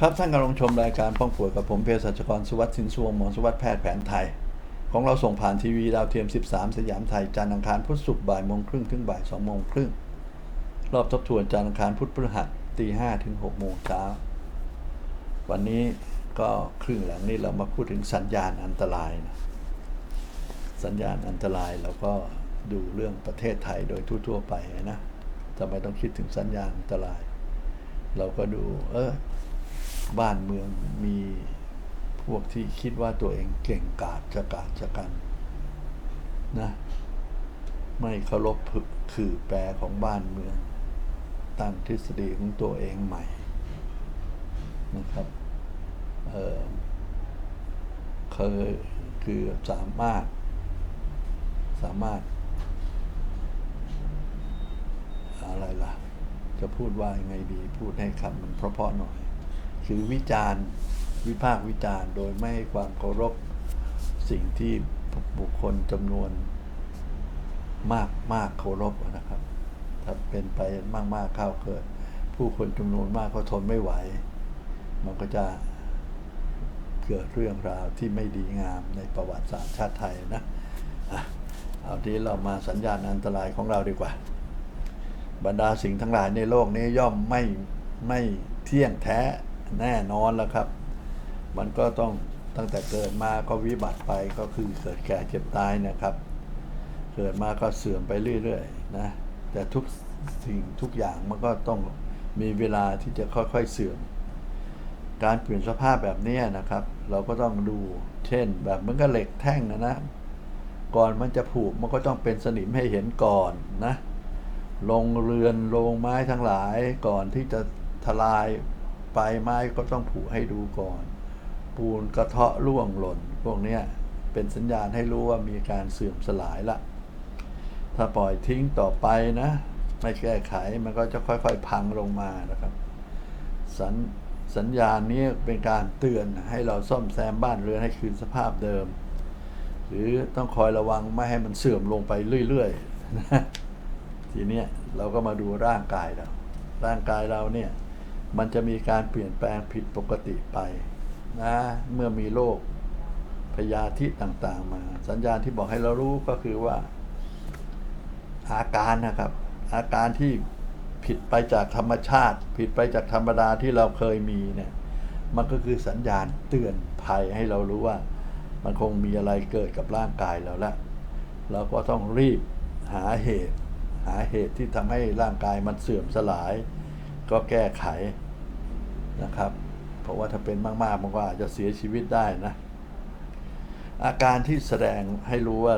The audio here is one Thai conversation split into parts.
ครับท่านกำลังชมรายการป้องป่วยกับผมเภสัชกรสุวัสดิ์สินสวงหมอสุวัสดิ์แพทย์แผนไทย ของเราส่งผ่านทีวีดาวเทียม 13 สยามไทยจันทร์อังคารพุธศุกร์บ่ายโมงครึ่งถึงบ่ายสองโมงครึ่งรอบทบทวนจันทร์อังคารพุธพฤหัสตีห้าถึงหกโมงเช้าวันนี้ก็ครึ่งหลังนี้เรามาพูดถึงสัญญาณอันตรายนะสัญญาณอันตรายเราก็ดูเรื่องประเทศไทยโดยทั่ว ๆ ไปนะทำไมต้องคิดถึงสัญญาณอันตราย เราก็ดูเออ บ้านเมืองมีพวกที่คิดว่าตัวเองเก่งกาจจะกาจจะกันนะไม่เคารพคือแปรของบ้านเมือง ตั้งทฤษฎีของตัวเองใหม่นะครับเออเคยคือสามารถ สามารถ อะไรล่ะ จะพูดว่ายังไงดี พูดให้คำมันเพราะๆหน่อย คือวิจารณ์วิพากษ์วิจารณ์ โดยไม่ให้ความเคารพสิ่งที่บุคคลจำนวนมากมากเคารพนะครับ ถ้าเป็นไปมากมากเข้าเกิด ผู้คนจำนวนมากก็ทนไม่ไหว มันก็จะเกิดเรื่องราวที่ไม่ดีงามในประวัติศาสตร์ชาติไทยนะอะเอาทีเรามาสัญญาณอันตรายของเราดีกว่า บรรดาสิ่งทั้งหลายในโลกนี้ย่อมไม่ไม่เที่ยงแท้ แน่นอนแล้วครับ มันก็ต้องตั้งแต่เกิดมาก็วิบัติไปก็คือเกิดแก่เจ็บตายนะครับ เกิดมาก็เสื่อมไปเรื่อยๆนะแต่ทุกสิ่งทุกอย่างมันก็ต้องมีเวลาที่จะค่อยๆเสื่อม การเปลี่ยนสภาพแบบนี้นะครับ เราก็ต้องดูเช่น แบบเหมือนกับเหล็กแท่งนะนะก่อนมันจะผูกมันก็ต้องเป็นสนิมให้เห็นก่อนนะลงเรือนลงไม้ทั้งหลายก่อนที่จะทลาย ไปไม้ก็ต้องผูให้ดูก่อน ปูนกระเทาะร่วงหล่น พวกเนี้ยเป็นสัญญาณให้รู้ว่ามีการเสื่อมสลายละ ถ้าปล่อยทิ้งต่อไปนะ ไม่แก้ไขมันก็จะค่อยๆพังลงมานะครับ สัญสัญญาณนี้เป็นการเตือนให้เราซ่อมแซมบ้านเรือนให้คืนสภาพเดิม หรือต้องคอยระวังไม่ให้มันเสื่อมลงไปเรื่อยๆนะทีเนี้ยเราก็มาดูร่างกายเรา ร่างกายเราเนี่ย มันจะมีการเปลี่ยนแปลงผิดปกติไปนะเมื่อมีโรคพยาธิต่างๆมา สัญญาณที่บอกให้เรารู้ก็คือว่า อาการนะครับ อาการที่ผิดไปจากธรรมชาติ ผิดไปจากธรรมดาที่เราเคยมีเนี่ย มันก็คือสัญญาณเตือนภัยให้เรารู้ว่า มันคงมีอะไรเกิดกับร่างกายเราล้วเราก็ต้องรีบหาเหตุ หาเหตุที่ทำให้ร่างกายมันเสื่อมสลาย ก็แก้ไขนะครับ เพราะว่าถ้าเป็นมากๆมันก็อาจจะเสียชีวิตได้นะ อาการที่แสดงให้รู้ว่า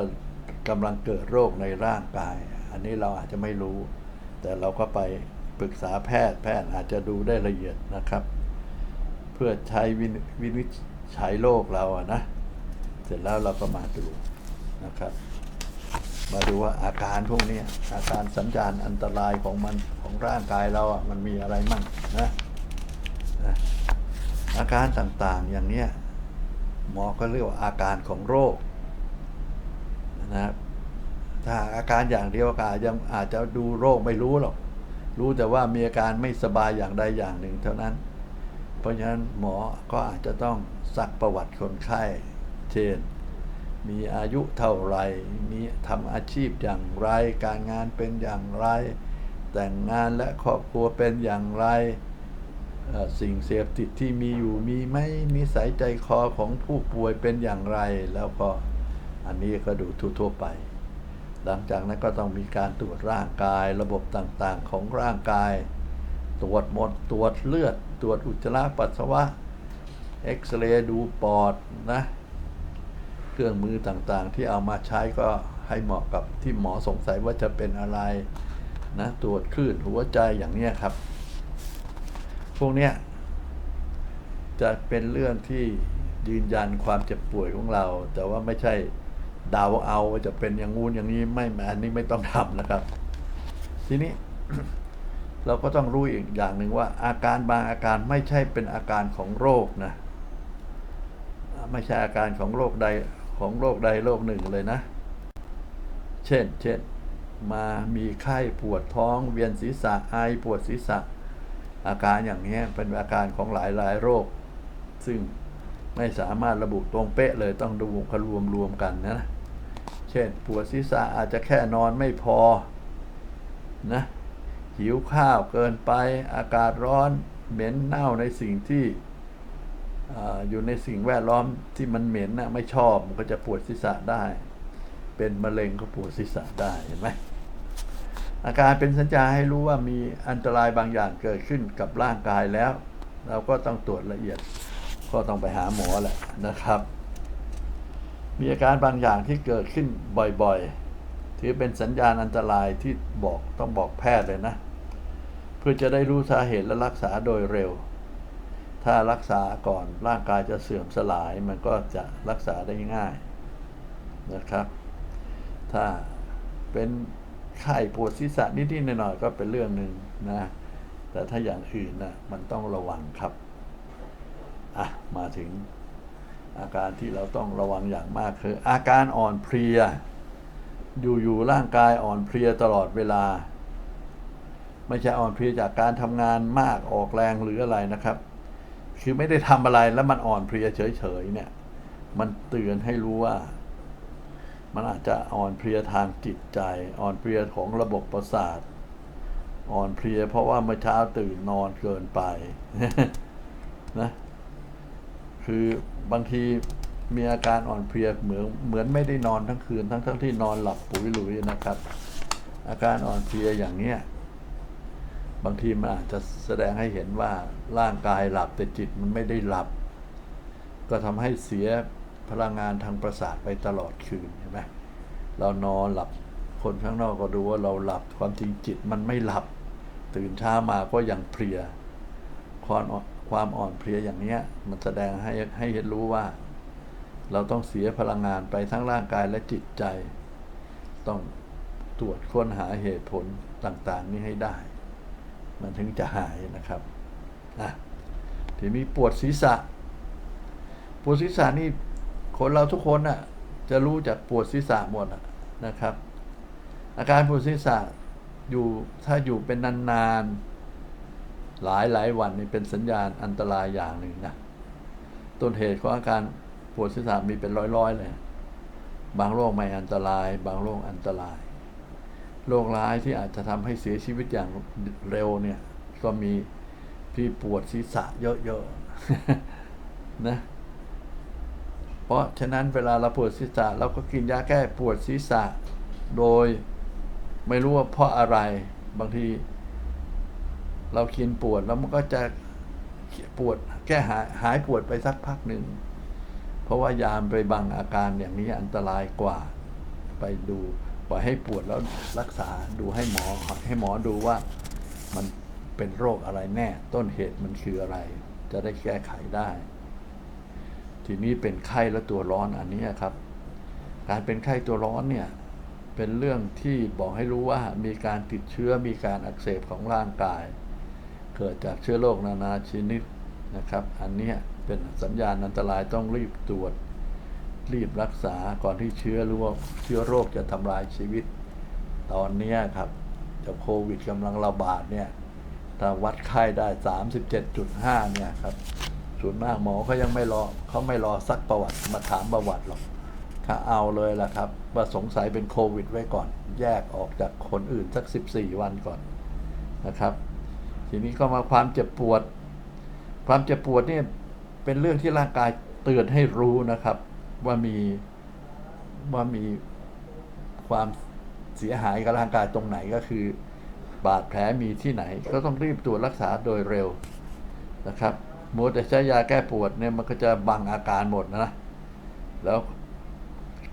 กำลังเกิดโรคในร่างกาย อันนี้เราอาจจะไม่รู้ แต่เราก็ไปปรึกษาแพทย์แพทย์อาจจะดูได้ละเอียดนะครับ เพื่อใช้วินวินิจฉัยโรคเราอะนะ เสร็จแล้วเราก็มาดูนะครับ มาดูว่าอาการพวกนี้อาการสัญญาณอันตรายของมันของร่างกายเราอะมันมีอะไรมั่งนะนะอาการต่างๆอย่างเนี้ยหมอก็เรียกว่าอาการของโรคนะครับถ้าอาการอย่างเดียวก็อาจจะอาจจะดูโรคไม่รู้หรอก รู้แต่ว่ามีอาการไม่สบายอย่างใดอย่างหนึ่งเท่านั้น เพราะฉะนั้นหมอก็อาจจะต้องซักประวัติคนไข้เช่น มีอายุเท่าไหรมีทำอาชีพอย่างไร การงานเป็นอย่างไร แต่งงานและครอบครัวเป็นอย่างไรสิ่งเสพติดที่มีอยู่มีไหมนิสัยใจคอของผู้ป่วยเป็นอย่างไร แล้วก็อันนี้ก็ดูทั่วๆไป หลังจากนั้นก็ต้องมีการตรวจร่างกายระบบต่างๆของร่างกาย ตรวจหมดตรวจเลือด ตรวจอุจจาระปัสสาวะเอ็กซเรย์ดูปอดนะ เครื่องมือต่างๆ ที่เอามาใช้ก็ให้เหมาะกับที่หมอสงสัยว่าจะเป็นอะไรนะตรวจคลื่นหัวใจอย่างเนี้ยครับ พวกเนี้ยจะเป็นเรื่องที่ยืนยันความเจ็บป่วยของเรา แต่ว่าไม่ใช่เดาเอาจะเป็นอย่างงู้นอย่างนี้ไม่อันนี้ไม่ต้องทำนะครับ ทีนี้เราก็ต้องรู้อีกอย่างหนึ่งว่า อาการบางอาการไม่ใช่เป็นอาการของโรคนะไม่ใช่อาการของโรคใด ของโรคใดโรคหนึ่งเลยนะ เช่น เช่น มามีไข้ปวดท้องเวียนศีรษะไอปวดศีรษะ อาการอย่างนี้เป็นอาการของหลายหลายโรค ซึ่งไม่สามารถระบุตรงเป๊ะเลยต้องดูกรวมรวมกันนะ เช่น ปวดศีรษะอาจจะแค่นอนไม่พอนะหิวข้าวเกินไปอากาศร้อนเหม็นเน่าในสิ่งที่ อยู่ในสิ่งแวดล้อมที่มันเหม็นนะไม่ชอบมันก็จะปวดศีรษะได้ เป็นมะเร็งก็ปวดศีรษะได้เห็นไหมอาการเป็นสัญญาณให้รู้ว่ามีอันตรายบางอย่างเกิดขึ้นกับร่างกายแล้ว เราก็ต้องตรวจละเอียด ก็ต้องไปหาหมอแหละนะครับ มีอาการบางอย่างที่เกิดขึ้นบ่อยๆ ถือเป็นสัญญาณอันตรายที่บอกต้องบอกแพทย์เลยนะ เพื่อจะได้รู้สาเหตุและรักษาโดยเร็ว ถ้ารักษาก่อนร่างกายจะเสื่อมสลายมันก็จะรักษาได้ง่ายนะครับ ถ้าเป็นไข้ปวดศีรษะนิดๆหน่อยๆก็เป็นเรื่องหนึ่งนะ แต่ถ้าอย่างอื่นนะมันต้องระวังครับอะมาถึงอาการที่เราต้องระวังอย่างมากคือ อาการอ่อนเพลีย อยู่ๆร่างกายอ่อนเพลียตลอดเวลา ไม่ใช่อ่อนเพลียจากการทำงานมากออกแรงหรืออะไรนะครับ คือไม่ได้ทำอะไรแล้วมันอ่อนเพลียเฉยๆเนี่ย มันเตือนให้รู้ว่า มันอาจจะอ่อนเพลียทางจิตใจ อ่อนเพลียของระบบประสาท อ่อนเพลียเพราะว่าเมื่อเช้าตื่นนอนเกินไปนะคือบางทีมีอาการอ่อนเพลียเหมือนเหมือนไม่ได้นอนทั้งคืน ทั้งทั้งที่นอนหลับปุ๋ยหลุยนะครับ อาการอ่อนเพลียอย่างเนี้ย บางทีมันอาจจะแสดงให้เห็นว่าร่างกายหลับแต่จิตมันไม่ได้หลับ ก็ทำให้เสียพลังงานทางประสาทไปตลอดคืนใช่ไหมเรานอนหลับคนข้างนอกก็ดูว่าเราหลับความจริงจิตมันไม่หลับ ตื่นเช้ามาก็ยังเพลียความอ่อนความอ่อนเพลียอย่างเนี้ย มันแสดงให้ให้เห็นรู้ว่า เราต้องเสียพลังงานไปทั้งร่างกายและจิตใจ ต้องตรวจค้นหาเหตุผลต่างๆ นี้ให้ได้ มันถึงจะหายนะครับอะทีนี้ปวดศีรษะ ปวดศีรษะนี่คนเราทุกคนน่ะจะรู้จากปวดศีรษะหมดนะครับ อาการปวดศีรษะอยู่ถ้าอยู่เป็นนานๆหลายหลายวันนี่เป็นสัญญาณอันตรายอย่างหนึ่งนะต้นเหตุของอาการปวดศีรษะมีเป็นร้อยๆเลยบางโรคไม่อันตราย บางโรคอันตราย โรคร้ายที่อาจจะทำให้เสียชีวิตอย่างเร็วเนี่ย ก็มีที่ปวดศีรษะเยอะๆนะ เพราะฉะนั้นเวลาเราปวดศีรษะเราก็กินยาแก้ปวดศีรษะ โดยไม่รู้ว่าเพราะอะไร บางที เรากินปวดแล้วมันก็จะปวดแก้หายหายปวดไปสักพักหนึ่ง เพราะว่ายามไปบังอาการอย่างนี้อันตรายกว่าไปดู ปล่อยให้ปวดแล้วรักษาดูให้หมอให้หมอดูว่ามันเป็นโรคอะไรแน่ ต้นเหตุมันคืออะไร จะได้แก้ไขได้ ทีนี้เป็นไข้และตัวร้อนอันนี้ครับ การเป็นไข้ตัวร้อนเนี่ยเป็นเรื่องที่บอกให้รู้ว่ามีการติดเชื้อมีการอักเสบของร่างกาย เกิดจากเชื้อโรคนานาชนิดนะครับ อันนี้เป็นสัญญาณอันตรายต้องรีบตรวจ รีบรักษาก่อนที่เชื้อหรือว่าเชื้อโรคจะทำลายชีวิต ตอนนี้ครับจ้าโควิดกำลังระบาดเนี่ยถ้าวัดไข้ได้ 37.5 เนี่ยครับส่วนมากหมอเขายังไม่รอเขาไม่รอซักประวัติมาถามประวัติหรอกถ้าเอาเลยล่ะครับ ว่าสงสัยเป็นโควิดไว้ก่อน แยกออกจากคนอื่นสัก 14 วันก่อนนะครับ ทีนี้ก็มาความเจ็บปวด ความเจ็บปวดเนี่ยเป็นเรื่องที่ร่างกายเตือนให้รู้นะครับ ว่ามีว่ามีความเสียหายกับร่างกายตรงไหนก็คือบาดแผลมีที่ไหน ก็ต้องรีบตรวจรักษาโดยเร็วนะครับมัวแต่ใช้ยาแก้ปวดเนี่ยมันก็จะบังอาการหมดนะแล้ว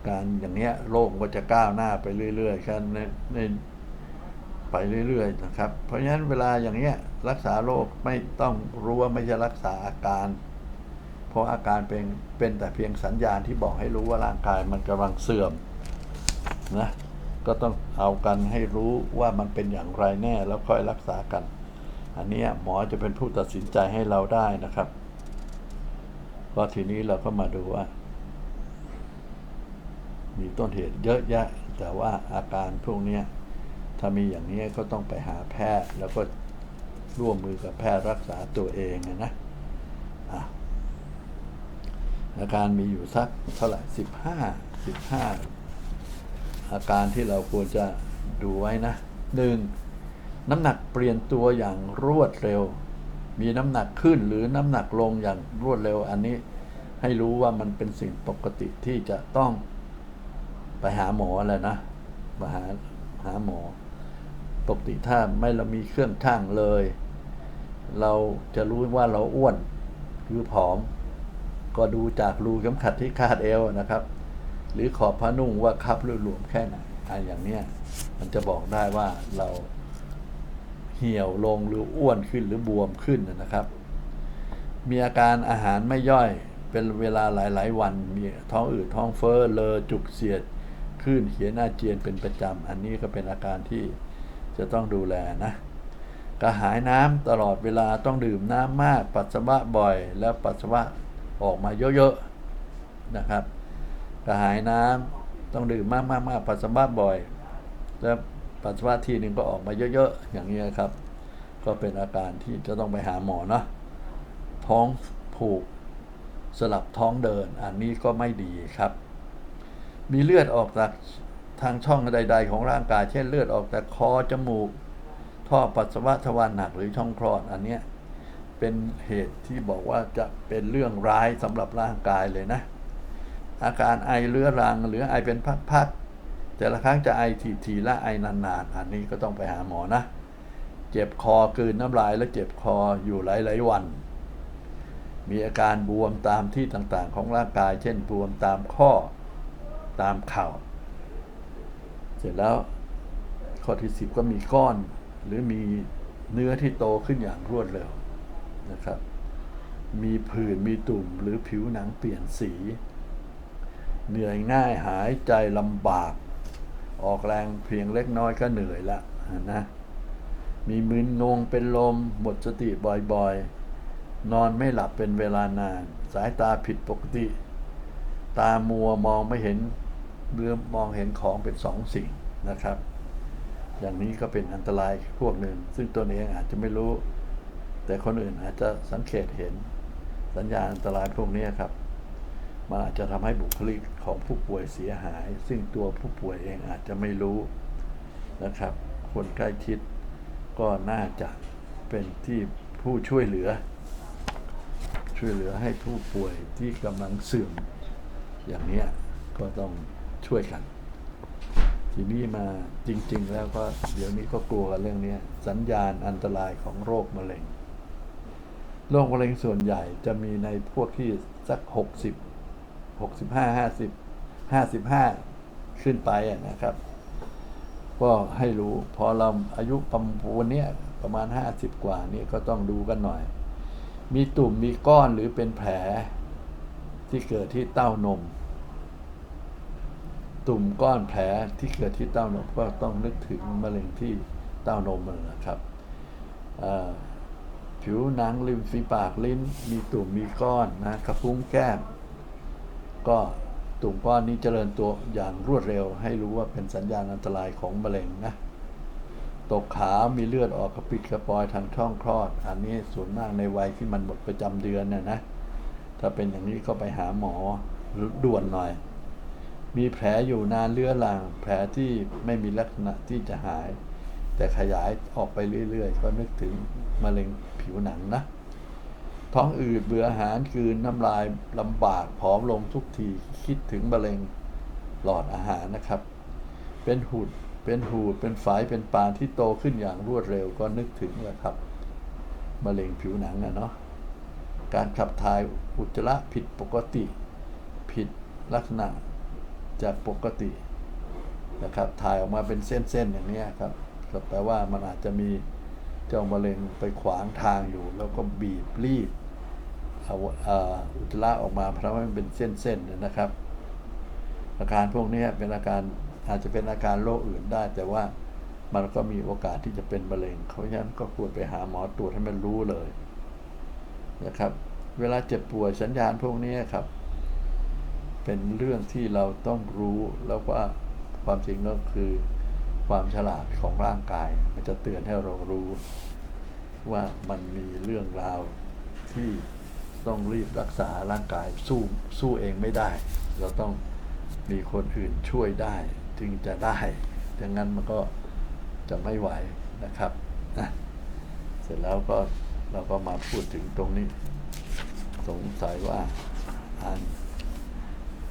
การอย่างเนี้ยโรคก็จะก้าวหน้าไปเรื่อยๆกันในในไปเรื่อยๆนะครับ เพราะฉะนั้นเวลาอย่างเนี้ยรักษาโรคไม่ต้องรู้ว่าไม่ใช่รักษาอาการ เพราะอาการเป็นเป็นแต่เพียงสัญญาณที่บอกให้รู้ว่าร่างกายมันกำลังเสื่อมนะก็ต้องเอากันให้รู้ว่ามันเป็นอย่างไรแน่แล้วค่อยรักษากัน อันนี้หมอจะเป็นผู้ตัดสินใจให้เราได้นะครับ ก็ทีนี้เราก็มาดูว่า มีต้นเหตุเยอะแยะ แต่ว่าอาการพวกนี้ถ้ามีอย่างนี้ก็ต้องไปหาแพทย์แล้วก็ร่วมมือกับแพทย์รักษาตัวเองนะ อาการมีอยู่สักเท่าไหร่สิบห้าสิบห้าอาการที่เราควรจะดูไว้นะหนึ่งน้ำหนักเปลี่ยนตัวอย่างรวดเร็ว มีน้ำหนักขึ้นหรือน้ำหนักลงอย่างรวดเร็ว อันนี้ให้รู้ว่ามันเป็นสิ่งปกติที่จะต้องไปหาหมอแล้วนะมาหาหาหมอ ปกติถ้าไม่เรามีเครื่องช่างเลย เราจะรู้ว่าเราอ้วนหรือผอม ก็ดูจากรูเข็มขัดที่คาดเอวนะครับ หรือขอบผ้านุ่งว่าคับหรือหลวมแค่ไหนอันอย่างเนี้ยมันจะบอกได้ว่าเราเหี่ยวลงหรืออ้วนขึ้นหรือบวมขึ้นนะครับ มีอาการอาหารไม่ย่อยเป็นเวลาหลาย ๆ วัน มีท้องอืดท้องเฟ้อเลอจุกเสียดคลื่นเขียนอาเจียนเป็นประจำ อันนี้ก็เป็นอาการที่จะต้องดูแลนะกระหายน้ำตลอดเวลาต้องดื่มน้ำมาก ปัสสาวะบ่อย แล้วปัสสาวะ ออกมาเยอะๆนะครับกระหายน้ำต้องดื่มมากๆๆปัสสาวะบ่อย แล้วปัสสาวะทีหนึ่งก็ออกมาเยอะๆ อย่างนี้ยครับ ก็เป็นอาการที่จะต้องไปหาหมอเนาะท้องผูกสลับท้องเดิน อันนี้ก็ไม่ดีครับ มีเลือดออกจากทางช่องใด ๆ ของร่างกาย เช่นเลือดออกจากคอจมูก ท่อปัสสาวะทวารหนักหรือช่องคลอดอันเนี้ย เป็นเหตุที่บอกว่าจะเป็นเรื่องร้ายสำหรับร่างกายเลยนะ อาการไอเรื้อรังหรือไอเป็นพักๆแต่ละครั้งจะไอทีๆและไอนานๆ อันนี้ก็ต้องไปหาหมอนะ เจ็บคอกืนน้ำลายและเจ็บคออยู่หลายๆวัน มีอาการบวมตามที่ต่างๆ ของร่างกาย เช่นบวมตามข้อตามเข่า เสร็จแล้วข้อที่สิบก็มีก้อนหรือมีเนื้อที่โตขึ้นอย่างรวดเร็ว นะครับ มีผื่นมีตุ่มหรือผิวหนังเปลี่ยนสี เหนื่อยง่ายหายใจลำบาก ออกแรงเพียงเล็กน้อยก็เหนื่อยละนะ มีมึนงงเป็นลม หมดสติบ่อยๆ นอนไม่หลับเป็นเวลานาน สายตาผิดปกติ ตามัวมองไม่เห็นเรื่อมองเห็นของเป็นสองสิ่งนะครับ อย่างนี้ก็เป็นอันตรายพวกหนึ่ง ซึ่งตัวเองอาจจะไม่รู้ แต่คนอื่นอาจจะสังเกตเห็นสัญญาณอันตรายพวกนี้ครับมันอาจจะทำให้บุคลิกของผู้ป่วยเสียหาย ซึ่งตัวผู้ป่วยเองอาจจะไม่รู้นะครับ คนใกล้ชิดก็น่าจะเป็นที่ผู้ช่วยเหลือ ช่วยเหลือให้ผู้ป่วยที่กำลังเสื่อมอย่างนี้ก็ต้องช่วยกัน ทีนี้มาจริง ๆ แล้วก็เดี๋ยวนี้ก็กลัวกันเรื่องนี้สัญญาณอันตรายของโรคมะเร็ง โรคมะเร็งส่วนใหญ่จะมีในพวกที่สักหกสิบหกสิบห้าห้าสิบห้าสิบห้าขึ้นไปนะครับ ก็ให้รู้พอเราอายุประมาณวันเนี้ยประมาณห้าสิบกว่านี่ก็ต้องดูกันหน่อย มีตุ่มมีก้อนหรือเป็นแผลที่เกิดที่เต้านม ตุ่มก้อนแผลที่เกิดที่เต้านมก็ต้องนึกถึงมะเร็งที่เต้านมนะครับอ่า ผิวหนังริมฝีปากลิ้น มีตุ่มมีก้อนนะกระพุ้งแก้มก็ตุ่มก้อนนี้เจริญตัวอย่างรวดเร็ว ให้รู้ว่าเป็นสัญญาณอันตรายของมะเร็งนะตกขามีเลือดออกกระปิดกระปอยทางช่องคลอด อันนี้ส่วนมากในวัยที่มันหมดประจำเดือนน่ะนะถ้าเป็นอย่างนี้ก็ไปหาหมอด่วนหน่อย มีแผลอยู่นานเลื้อรังแผลที่ไม่มีลักษณะที่จะหาย แต่ขยายออกไปเรื่อยๆ ก็นึกถึงมะเร็งผิวหนังนะ ท้องอืดเบื่ออาหารคืนน้ำลายลำบากผอมลงทุกทีคิดถึงมะเร็งหลอดอาหารนะครับ เป็นหูดเป็นหูดเป็นฝายเป็นปานที่โตขึ้นอย่างรวดเร็วก็นึกถึงเลยครับมะเร็งผิวหนังอะเนาะการขับถ่ายอุจจาระผิดปกติ ผิดลักษณะจากปกตินะครับถ่ายออกมาเป็นเส้นๆอย่างนี้ครับ ก็แปลว่ามันอาจจะมีเจ้ามะเร็งไปขวางทางอยู่ แล้วก็บีบรีดเอาเอุจจาระออกมาเพราะว่ามันเป็นเส้นๆนนะครับ อาการพวกนี้เป็นอาการอาจจะเป็นอาการโรคอื่นได้ แต่ว่ามันก็มีโอกาสที่จะเป็นมะเร็ง เพราะฉะนั้นก็ควรไปหาหมอตรวจให้มันรู้เลยนะครับ เวลาเจ็บป่วยสัญญาณพวกนี้ครับ เป็นเรื่องที่เราต้องรู้แล้วว่าความจริงก็คือ ความฉลาดของร่างกาย มันจะเตือนให้เรารู้ว่ามันมีเรื่องราวที่ต้องรีบรักษาร่างกายสู้สู้เองไม่ได้ เราต้องมีคนอื่นช่วยได้จึงจะได้ดังนั้นมันก็จะไม่ไหวนะครับนะเสร็จแล้วก็เราก็มาพูดถึงตรงนี้ สงสัยว่าอัน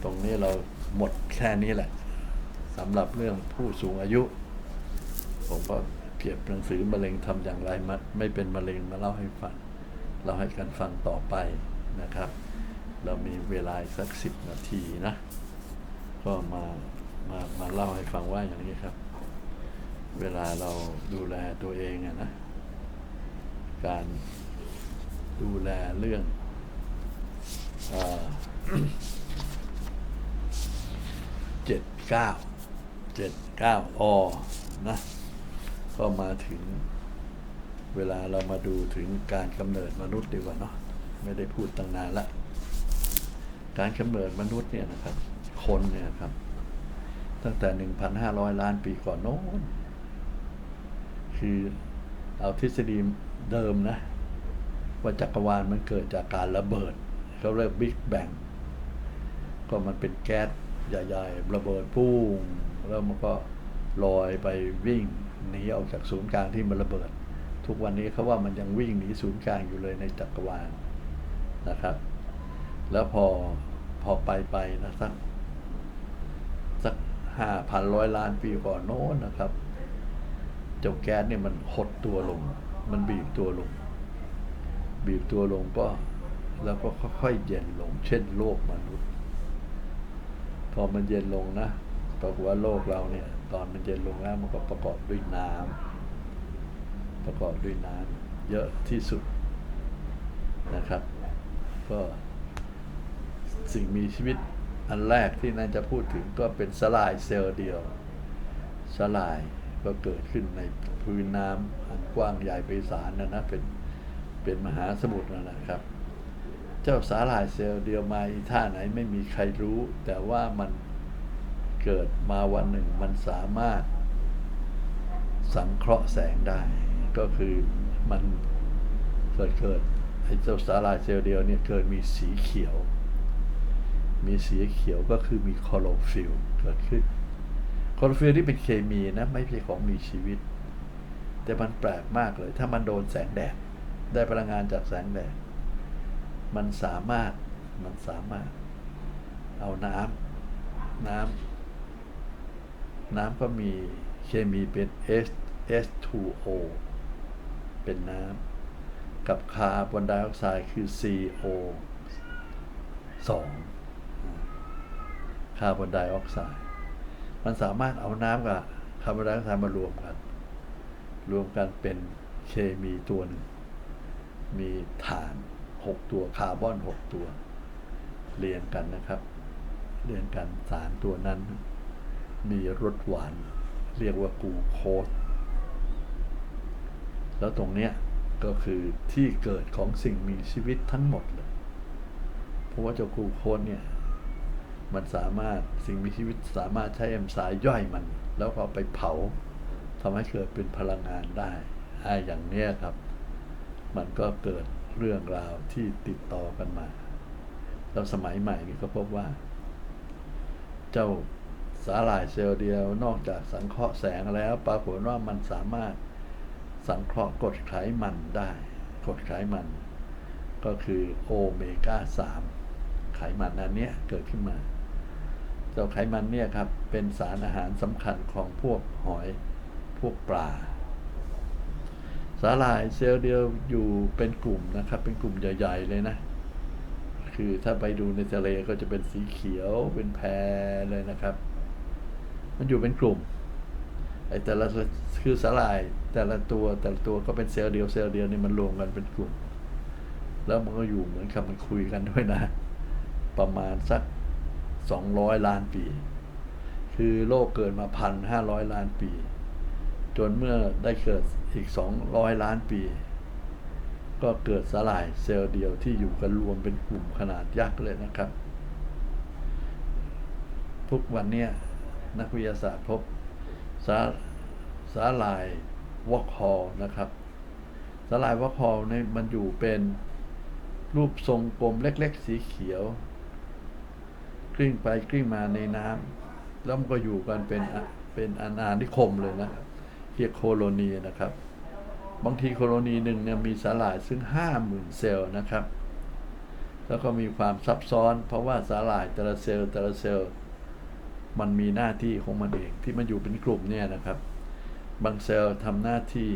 ตรงนี้เราหมดแค่นี้แหละสำหรับเรื่องผู้สูงอายุ ผมก็เก็บหนังสือมะเร็งทำอย่างไรมาไม่เป็นมะเร็งมาเล่าให้ฟัง เราให้กันฟังต่อไปนะครับ เรามีเวลาสักสิบนาทีนะ ก็มามามาเล่าให้ฟังว่าอย่างนี้ครับ เวลาเราดูแลตัวเองอะนะ การดูแลเรื่องเจ็ดเก้าเจ็ดเก้าอนะ ก็มาถึงเวลาเรามาดูถึงการกำเนิดมนุษย์ดีกว่าเนาะไม่ได้พูดตั้งนานละ การกำเนิดมนุษย์เนี่ยนะครับ คนเนี่ยครับ ตั้งแต่ 1,500 ล้านปีก่อนโน้น คือเอาทฤษฎีเดิมนะ ว่าจักรวาลมันเกิดจากการระเบิดเขาเรียกบิ๊กแบงก็มันเป็นแก๊สใหญ่ ๆ ระเบิดปุ้งแล้วมันก็ลอยไปวิ่ง หนีออกจากศูนย์กลางที่มันระเบิด ทุกวันนี้เขาว่ามันยังวิ่งหนีศูนย์กลางอยู่เลยในจักรวาลนะครับ แล้วพอพอไปไปนะสักสักห้าพันร้อยล้านปีก่อนโน้นนะครับเจ้าแก๊สเนี่ยมันหดตัวลง มันบีบตัวลง บีบตัวลงก็แล้วก็ค่อยๆเย็นลง เช่นโลกมนุษย์ พอมันเย็นลงนะปรากฏว่าโลกเราเนี่ย ตอนมันเย็นลงแล้วมันก็ประกอบด้วยน้ำประกอบด้วยน้ำเยอะที่สุดนะครับ ก็สิ่งมีชีวิตอันแรกที่น่าจะพูดถึงก็เป็นสลายเซลล์เดียว สลายก็เกิดขึ้นในพื้นน้ำอันกว้างใหญ่ไพศาลนะนะเป็นเป็นมหาสมุทรนะนะครับ เจ้าสาหร่ายเซลล์เดียวมาอีท่าไหนไม่มีใครรู้ แต่ว่ามัน เกิดมาวันหนึ่งมันสามารถ สังเคราะห์แสงได้ ก็คือมันเกิดเกิดไอ้เจ้าสาหร่ายเซลล์เดียวเนี่ยเกิดมีสีเขียว มีสีเขียวก็คือมีคลอโรฟิลล์เกิดขึ้นคลอโรฟิลล์ที่เป็นเคมีนะไม่ใช่ของมีชีวิต แต่มันแปลกมากเลย ถ้ามันโดนแสงแดดได้พลังงานจากแสงแดดมันสามารถมันสามารถเอาน้ำน้ำ น้ำก็มีเคมีเป็น S H2O เป็นน้ำ กับคาร์บอนไดออกไซด์คือ CO 2คาร์บอนไดออกไซด์มันสามารถเอาน้ำกับคาร์บอนไดออกไซด์มารวมกัน รวมกันเป็นเคมีตัวหนึ่ง มีฐาน 6 ตัวคาร์บอน 6 ตัว เรียงกันนะครับ เรียงกันสารตัวนั้น มีรสหวาน เรียกว่ากูโคสแล้วตรงเนี้ยก็คือที่เกิดของสิ่งมีชีวิตทั้งหมดเลย เพราะว่าเจ้ากูโคสเนี่ยมันสามารถสิ่งมีชีวิตสามารถใช้เอนไซม์ย่อยมัน แล้วก็ไปเผาทำให้เกิดเป็นพลังงานได้ไอ้อย่างเนี้ยครับ มันก็เกิดเรื่องราวที่ติดต่อกันมา แล้วสมัยใหม่นี่ก็พบว่า เจ้า สาหร่ายเซลล์เดียวนอกจากสังเคราะห์แสงแล้ว ปรากฏว่ามันสามารถสังเคราะห์กรดไขมันได้กรดไขมัน ก็คือโอเมก้า3ไขมันอันเนี้ยเกิดขึ้นมา เจ้าไขมันเนี่ยครับ เป็นสารอาหารสำคัญของพวกหอยพวกปลาสาหร่ายเซลล์เดียวอยู่เป็นกลุ่มนะครับ เป็นกลุ่มใหญ่ ๆ เลยนะ คือถ้าไปดูในทะเลก็จะเป็นสีเขียวเป็นแพรเลยนะครับ มันอยู่เป็นกลุ่มไอ้แต่ละคือสาหร่าย แต่ละตัวแต่ละตัวก็เป็นเซลล์เดียวเซลล์เดียวนี่มันรวมกันเป็นกลุ่ม แล้วมันก็อยู่เหมือนกับมันคุยกันด้วยนะ ประมาณสักสองร้อยล้านปี คือโลกเกิดมาพันห้าร้อยล้านปี จนเมื่อได้เกิดอีกสองร้อยล้านปี ก็เกิดสลายเซลล์เดียวที่อยู่กันรวมเป็นกลุ่มขนาดยักษ์เลยนะครับ ทุกวันเนี้ย นักวิทยาศาสตร์พบสาสาลายวอกฮอลนะครับ สาหร่ายวอคฮอลเนี่ยมันอยู่เป็นรูปทรงกลมเล็ก ๆ สีเขียว กลิ้งไปกลิ้งมาในน้ำแล้วมันก็อยู่กันเป็นเป็นอาณานิคมเลยนะเรียกโคโลนีนะครับ บางทีโคโลนีหนึ่งเนี่ยมีสาหร่ายซึ่งห้าหมื่นเซลล์นะครับ แล้วก็มีความซับซ้อน เพราะว่าสาหร่ายแต่ละเซลล์แต่ละเซลล์ มันมีหน้าที่ของมันเองที่มันอยู่เป็นกลุ่มเนี่ยนะครับ บางเซลล์ทำหน้าที่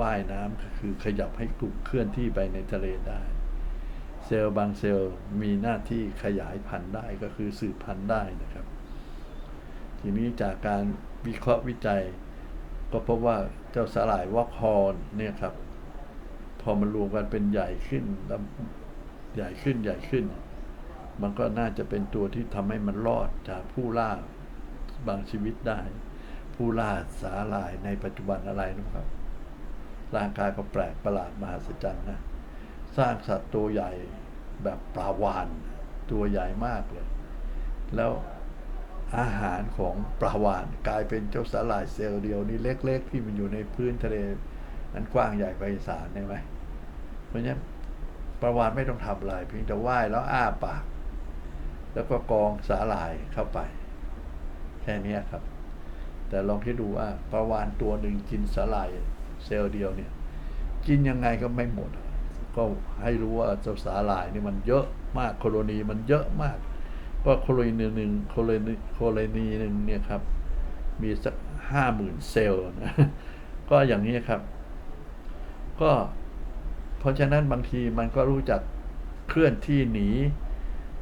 ว่ายน้ำก็คือขยับให้กลุ่มเคลื่อนที่ไปในทะเลได้ เซลล์บางเซลล์มีหน้าที่ขยายพันธุ์ได้ก็คือสืบพันธุ์ได้นะครับ ทีนี้จากการวิเคราะห์วิจัย ก็พบว่าเจ้าสาหร่ายวอกฮอนเนี่ยครับ พอมันรวมกันเป็นใหญ่ขึ้นล้วใหญ่ขึ้นใหญ่ขึ้น มันก็น่าจะเป็นตัวที่ทำให้มันรอดจากผู้ล่าบางชีวิตได้ ผู้ล่าสาหร่ายในปัจจุบันอะไรนะครับ ร่างกายก็แปลกประหลาดมหัศจรรย์นะ สร้างสัตว์ตัวใหญ่แบบปลาวานตัวใหญ่มากเลย แล้วอาหารของปลาวานกลายเป็นเจ้าสาหร่ายเซลล์เดียวนี่เล็ก ๆ ที่มันอยู่ในพื้นทะเลนั้นกว้างใหญ่ไพศาลใช่ไหมเพราะฉะนั้นปลาวานไม่ต้องทำอะไรเพียงแต่ว่ายแล้วอ้าปาก แล้วก็กองสาหร่ายเข้าไป แค่นี้ครับ แต่ลองคิดดูว่าปลาวานตัวหนึ่งกินสาหร่ายเซลล์เดียวเนี่ย กินยังไงก็ไม่หมด ก็ให้รู้ว่าเจ้าสาหร่ายนี่มันเยอะมากโคโลนีมันเยอะมากก็โคโลนีหนึ่งโคโลนีโคโลนีหนึ่งเนี่ยครับ มีสักห้าหมื่นเซลล์นะก็อย่างนี้ครับ ก็เพราะฉะนั้นบางทีมันก็รู้จักเคลื่อนที่หนี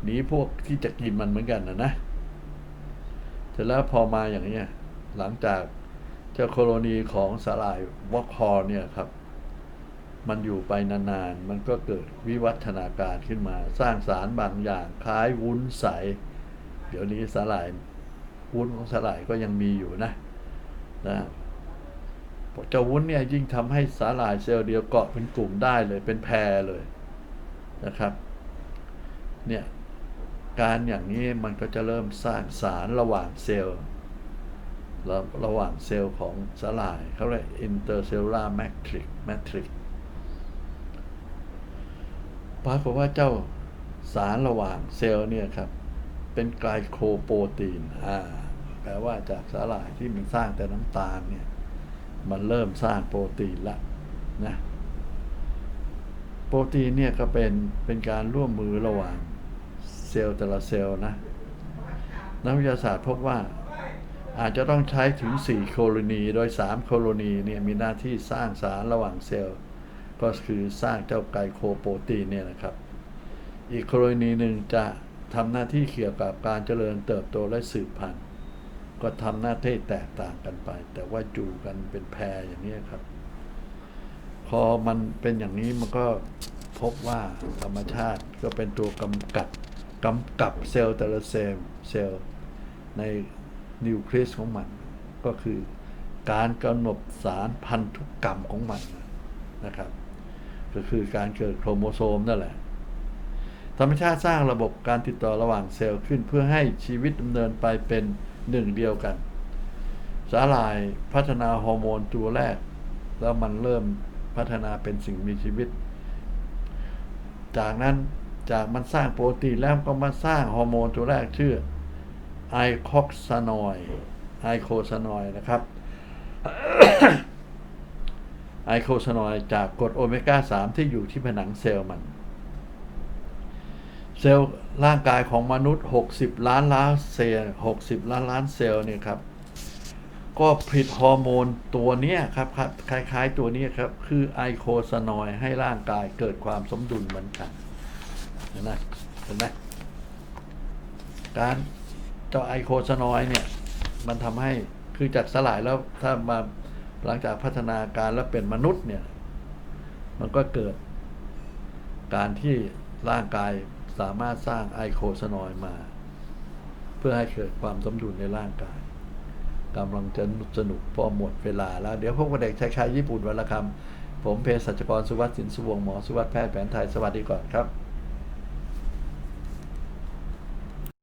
หนีพวกที่จะกินมันเหมือนกันนะนะเสร็จแล้วพอมาอย่างนี้ยหลังจากเจ้าโคโลนีของสาหร่ายวอกฮอร์เนี่ยครับ มันอยู่ไปนานๆ มันก็เกิดวิวัฒนาการขึ้นมา สร้างสารบางอย่างคล้ายวุ้นใส เดี๋ยวนี้สาหร่ายวุ้นของสาหร่ายก็ยังมีอยู่นะนะเจ้าวุ้นเนี่ยยิ่งทำให้สาหร่ายเซลล์เดียวเกาะเป็นกลุ่มได้เลยเป็นแพรเลยนะครับ เนี่ย การอย่างนี้มันก็จะเริ่มสร้างสารระหว่างเซลล์ ระระหว่างเซลล์ของสาหร่ายเขาเรียก intercellular matrix matrix ปรากฏว่าเจ้าสารระหว่างเซลล์เนี่ยครับ เป็นไกลโคโปรตีนอ่าแปลว่าจากสาหร่ายที่มันสร้างแต่น้ำตาลเนี่ย มันเริ่มสร้างโปรตีนละนะโปรตีนเนี่ยก็เป็นเป็นการร่วมมือระหว่าง เซลล์แต่ละเซลล์นะ นักวิทยาศาสตร์พบว่าอาจจะต้องใช้ถึง 4 โคโลนี โดย 3 โคโลนีเนี่ยมีหน้าที่สร้างสารระหว่างเซลล์ ก็คือสร้างเจ้าไกลโคโปรตีนเนี่ยนะครับ อีกโคโลนีหนึ่งจะทำหน้าที่เกี่ยวกับการเจริญเติบโตและสืบพันธุ์ ก็ทำหน้าที่แตกต่างกันไป แต่ว่าจูกันเป็นแพรอย่างนี้ครับ พอมันเป็นอย่างนี้มันก็พบว่าธรรมชาติก็เป็นตัวกำกับ กำกับเซลล์แต่ละเซลล์เซลล์ในนิวเคลียสของมัน ก็คือการกำหนดสารพันธุกรรมของมันนะครับ ก็คือการเกิดโครโมโซมนั่นแหละ ธรรมชาติสร้างระบบการติดต่อระหว่างเซลล์ขึ้นเพื่อให้ชีวิตดำเนินไปเป็นหนึ่งเดียวกัน สาหร่ายพัฒนาฮอร์โมนตัวแรก แล้วมันเริ่มพัฒนาเป็นสิ่งมีชีวิต จากนั้น จากมันสร้างโปรตีนแล้วก็มาสร้างฮอร์โมนตัวแรกชื่อไอคอกซานอยไอโคซานอยนะครับไอโคซานอยจากกรดโอเมก้า 3 ที่อยู่ที่ผนังเซลล์มัน เซลล์ร่างกายของมนุษย์ 60 ล้านล้านเซลล์ 60 ล้านล้านเซลล์เนี่ยครับ ก็ผลิตฮอร์โมนตัวนี้ครับ คล้ายๆตัวนี้ครับ คือไอโคซานอยให้ร่างกายเกิดความสมดุลเหมือนกัน เห็นไหมเห็นไหมการเจ้าไอโคซานอยเนี่ย มันทำให้คือจากสลายแล้วถ้ามาหลังจากพัฒนาการแล้วเป็นมนุษย์เนี่ย มันก็เกิด การที่ร่างกายสามารถสร้างไอโคซานอยมา เพื่อให้เกิดความสมดุลในร่างกายกำลังจะสนุกพอหมดเวลาแล้ว เดี๋ยวพบกับเด็กชายชายญี่ปุ่นวันละคำผมเภสัชกรสุวัสดิ์สินสุวงหมอ สุวัสดิ์แพทย์แผนไทย สวัสดีก่อนครับ